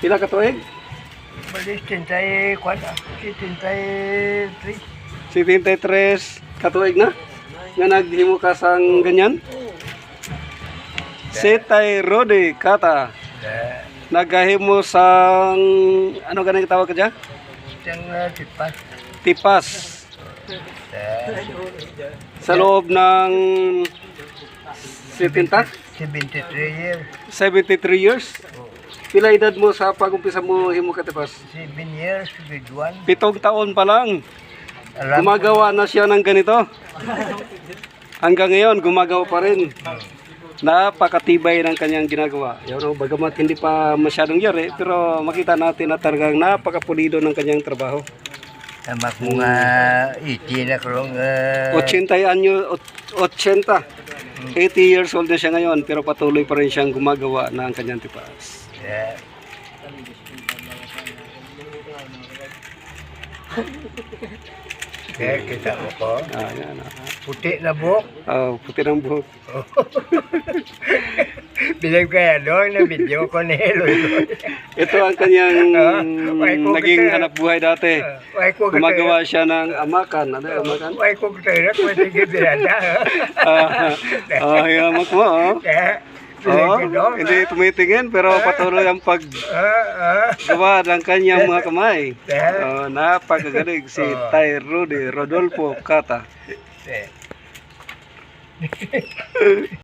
Pila ka tuig? Tintay, tri. 73 katuig na? Nga naghimo ka sang ganyan? Setay Rode Kata. Nagahimo sang ano ganang tawag ka dyan? Uh, tipas. Tipas. Sa loob ng 70? 73 years. 73 years? Pila edad mo sa pag-umpisa mo himo ka tipas? 7 years, with one. Pitong taon pa lang. Alam, Gumagawa na siya ng ganito. Hanggang ngayon, gumagawa pa rin. Napakatibay ng kanyang ginagawa. Yun, oh, bagamat hindi pa masyadong yari, pero makita natin na talagang napakapulido ng kanyang trabaho. tamak mga iti na karong uh, 80 anyo, ot- 80. 80 years old na siya ngayon, pero patuloy pa rin siyang gumagawa ng kanyang tipas. eh, Kaya kita mo ko, Ah, yan, ah. puti na buhok. Ah, puti ng buhok. Bilang kaya doon na video ko ni Eloy. Ito ang kanyang Ah, naging kita- hanap buhay dati. Why ko Gumagawa siya ng amakan. Ano yung amakan? Why ko kita na kung sige birada. Ah, ah, yamak mo, oh. Kaya, Oh, hindi tumitingin pero patuloy ang Ah, ah. paggawa ng kanyang mga kamay. Oh, napakagaling si Tay Rudy Rodolfo Kata. eh.